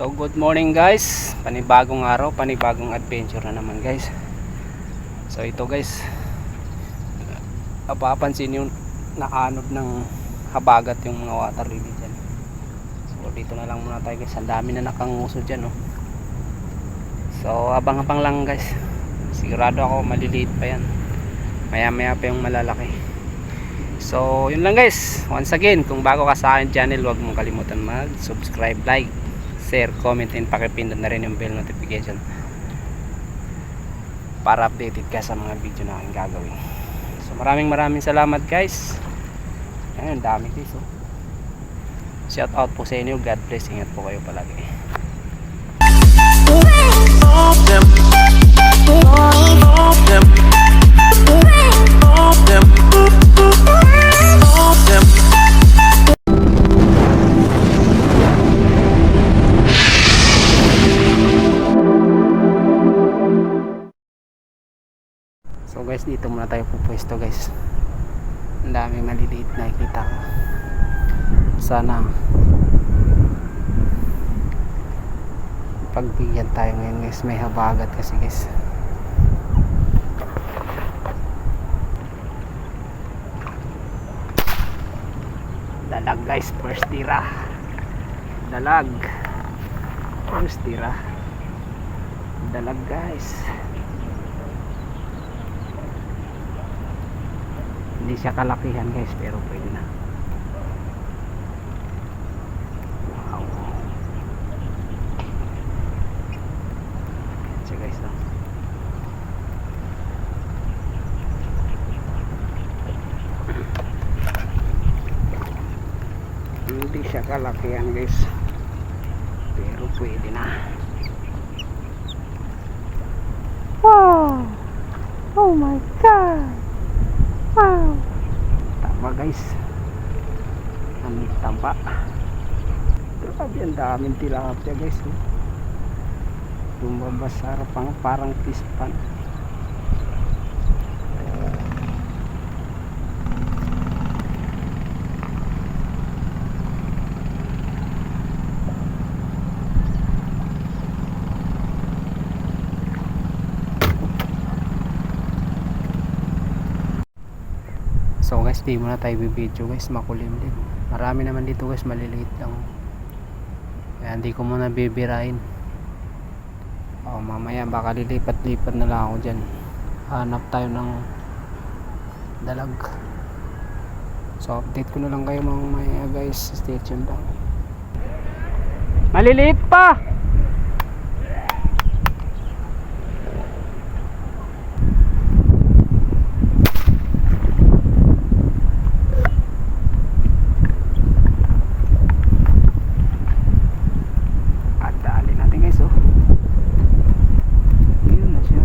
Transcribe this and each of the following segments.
So good morning guys. Panibagong araw, panibagong adventure na naman guys. So ito guys. Napapansin yung naanod ng habagat yung mga water lily dyan. So dito na lang muna tayo guys. Ang dami na nakanguso dyan oh. So abang-abang lang guys. Sigurado ako maliliit pa yan. Maya maya pa yung malalaki. So yun lang guys. Once again kung bago ka sa akin channel Huwag mong kalimutan mag subscribe, like share, comment, and pakipindot na rin yung bell notification para updated ka sa mga video na aking gagawin so maraming maraming salamat guys ayun dami guys oh. shout out po sa inyo God bless ingat po kayo palagi pupwesto guys. Ang daming maliliit na nakikita ko. Sana pagbigyan tayo ngayon guys. May habagat kasi guys. Dalag guys. First tira. Dalag. First tira. Dalag guys hindi siya kalakihan guys pero pwede na. Wow. Siya guys no? hindi siya kalakihan guys. Pero pwede na. Wow. Oh my god. Wow! Guys. Ang tamba. Grabe ang daming tilapia guys. Oh. Lumabas sa harapang parang pispan. So guys, di muna tayo bibidyo guys, makulim din. Marami naman dito guys, maliliit lang. Kaya hindi ko muna bibirain. O mamaya baka lilipat-lipat na lang ako dyan. Hanap tayo ng dalag. So update ko na lang kayo mamaya guys, stay tuned lang. Maliliit pa! At dali natin guys oh. Yun na siya.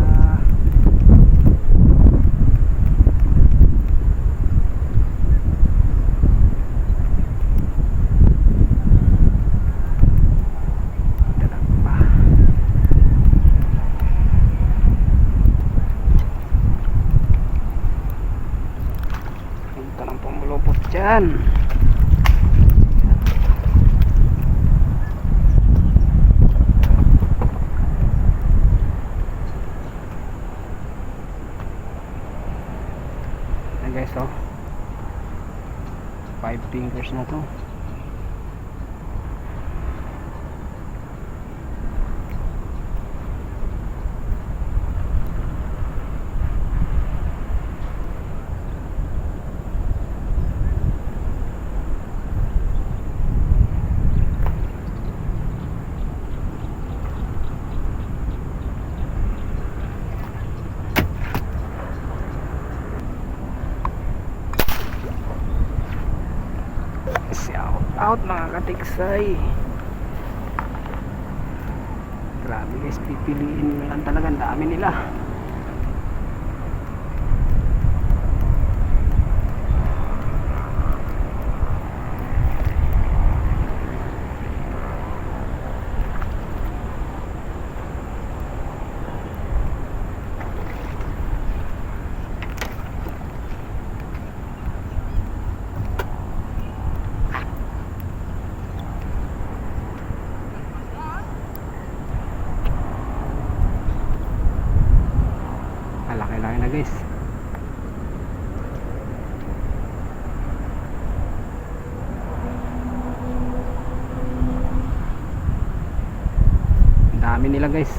Dalag pa. Punta ng dyan. Ayan guys oh. Five fingers na to. Shout out mga katiksay. Grabe guys, pipiliin mo lang talaga. Ang dami nila. Guys. Ang dami nila guys.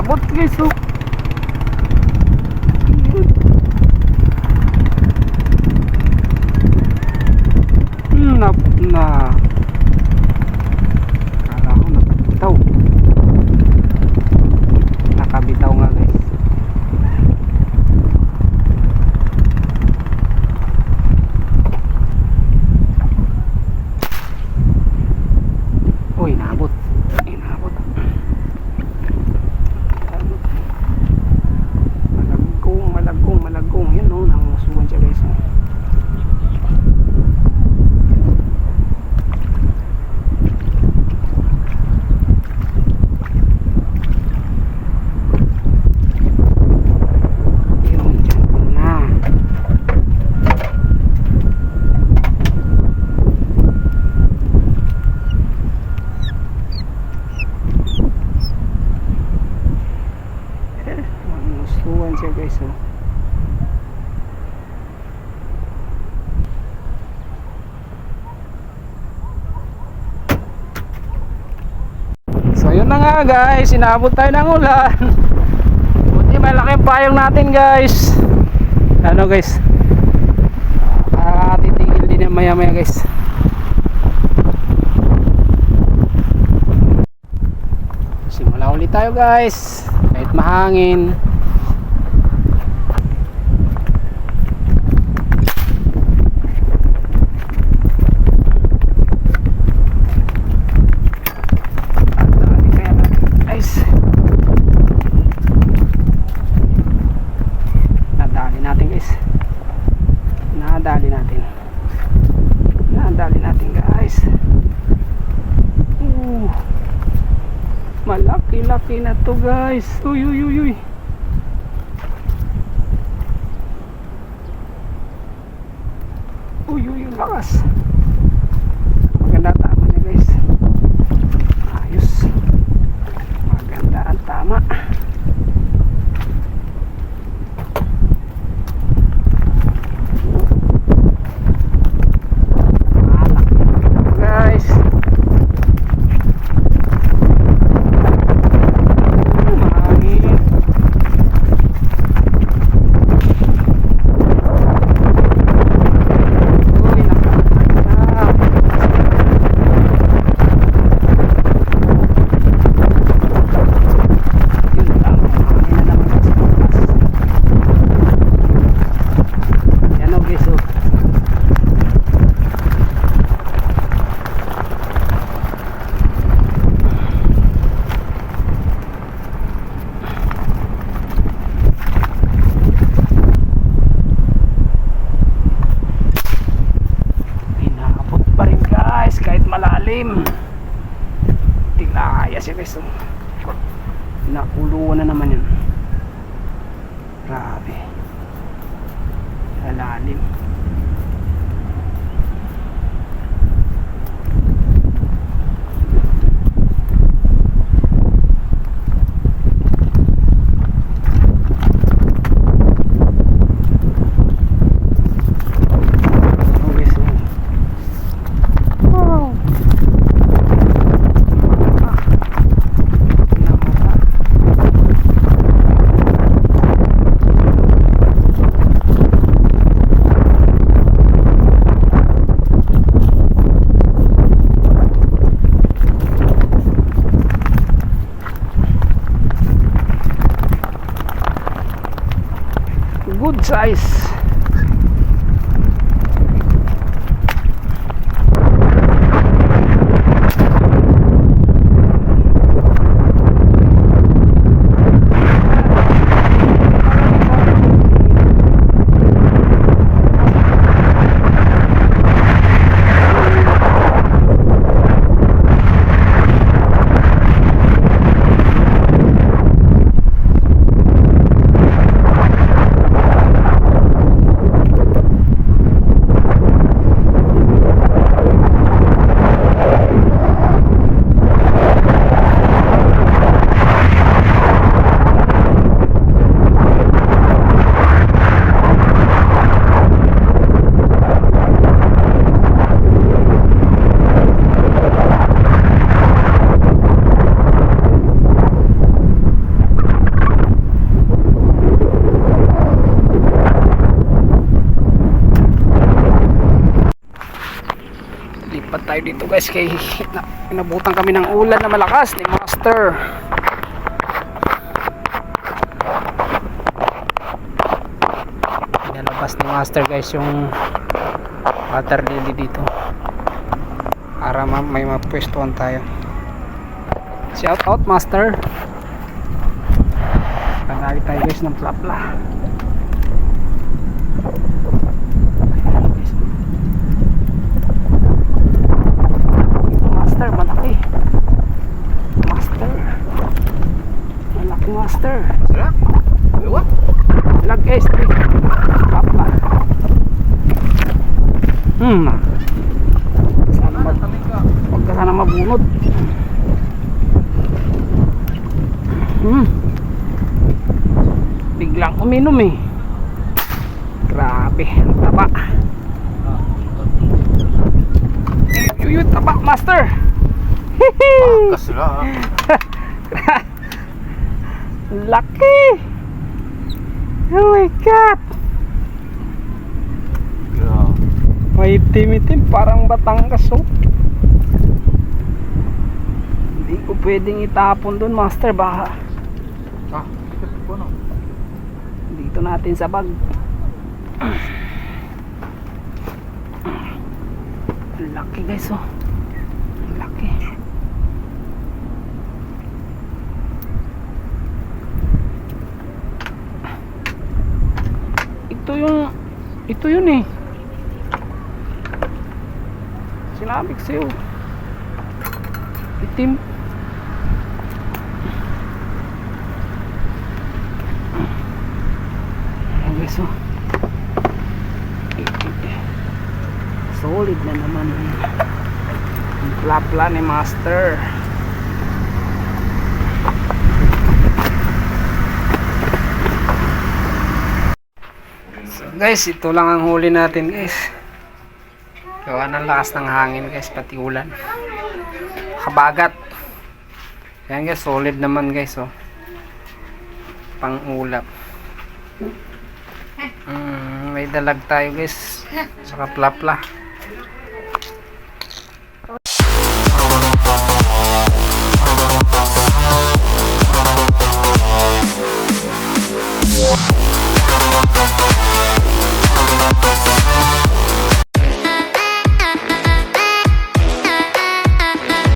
Abot guys oh. Hmm, na, na Kala ko nakabitaw Nakabitaw nga guys Uy, naabot Ay, naabot Malagkong, malagkong, malagkong Yan o, nangusugan siya guys oh. Yun, dyan ka na. Mangustuhan siya guys oh. So yun guys, inabot tayo ng ulan. Buti malaking payong natin guys. Ano guys? Nakakatitigil din yan maya maya guys. Simula ulit tayo guys. Kahit mahangin. Dali kaya guys. Nadali natin guys. Nadali natin. Nadali natin guys. Uh, malaki-laki na to guys. Uy, uy, uy, uy. Uy, uy, lakas. Maganda I 令 Good tayo dito guys kay na, inabutan kami ng ulan na malakas ni Master. Pinalabas ni Master guys yung water lily dito. Para ma may mapwestuhan tayo. Shout out Master. Panagi tayo guys ng plapla. Master, malaki. Master. Malaki master. Sira? Dalawa? Lag guys, three. Papa. Hmm. Sana mag Huwag ka sana mabunod. Hmm. Biglang uminom eh. Grabe, ang taba. Yuyut, taba, master. Hihi. Kasira ha. Laki! Oh my God! Grabe. May itim-itim, parang Batangas oh. Hindi ko pwedeng itapon dun, master. Baka Ah, dito natin sa bag. Laki guys oh. Ang Laki. Ito yung ito yun eh. Sinabi ko sa'yo. Itim. Guys oh. Solid na naman ang plapla ni Master. So guys, ito lang ang huli natin guys. Gawa ng lakas ng hangin guys, pati ulan. Kabagat. Yan guys, solid naman guys oh. Pang ulap. Mm, may dalag tayo guys. Saka plapla.